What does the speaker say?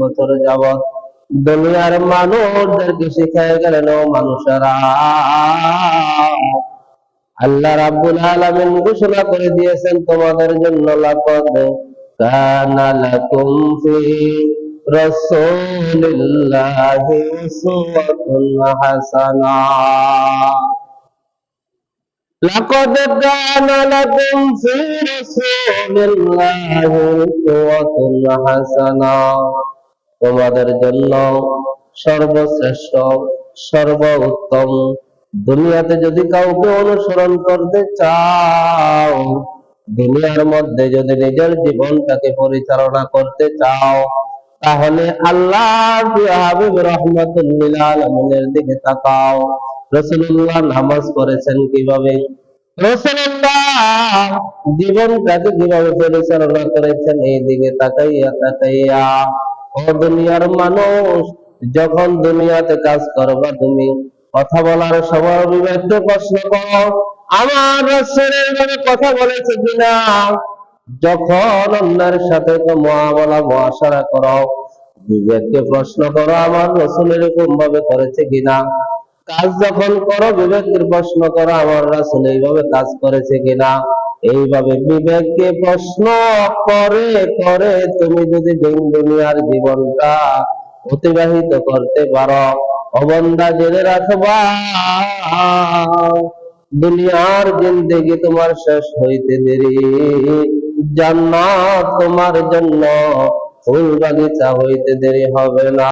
বছর যাবত দুনিয়ার মানুষদেরকে শিখাই গেলেন ও মানুষেরা আল্লাহ রাব্বুল আলামিন ঘোষণা করে দিয়েছেন তোমাদের জন্য লাকাদ কানা লাকুম ফি রাসূলিল্লাহি উসওয়াতুন হাসানা لقد كان لكم في رسول الله أسوة حسنة তোমাদের জন্য সর্বশ্রেষ্ঠ সর্ব উত্তম দুনিয়াতে যদি কাউকে অনুসরণ করতে চাও, দুনিয়ার মধ্যে যদি নিজের জীবনটাকে পরিচালনা করতে চাও, তাহলে আল্লাহ হাবিব আলমিনের দিকে তাকাও। রসুল্লাহ নামাজ পড়েছেন কীভাবে? জীবনটাকে কীভাবে পরিচালনা করেছেন? এই দিকে তাকাইয়া তাকাইয়া। ও দুনিয়ার মানুষ, যখন দুনিয়াতে কাজ করবা তুমি, কথা বলার সময় বিবেককে প্রশ্ন করো, আমার রসুলের কথা বলেছে কিনা? যখন অন্যের সাথে তো মহাবলা মহাসারা করো, বিবেককে প্রশ্ন করো, আমার রসুল এরকম ভাবে করেছে কিনা? কাজ যখন করো বিবেকের প্রশ্ন করো, আমার রাসুল এইভাবে কাজ করেছে কিনা? এইভাবে বিবেককে প্রশ্ন করে করে তুমি যদি দিন দুনিয়ার জীবনটা অতিবাহিত করতে পারো, অবন্দা জেনে রাখবা, দুনিয়ার জিন্দেগি তোমার শেষ হইতে দেরি। জান্নাত তোমার জন্য ফুল বাগিচা হইতে দেরি হবে না।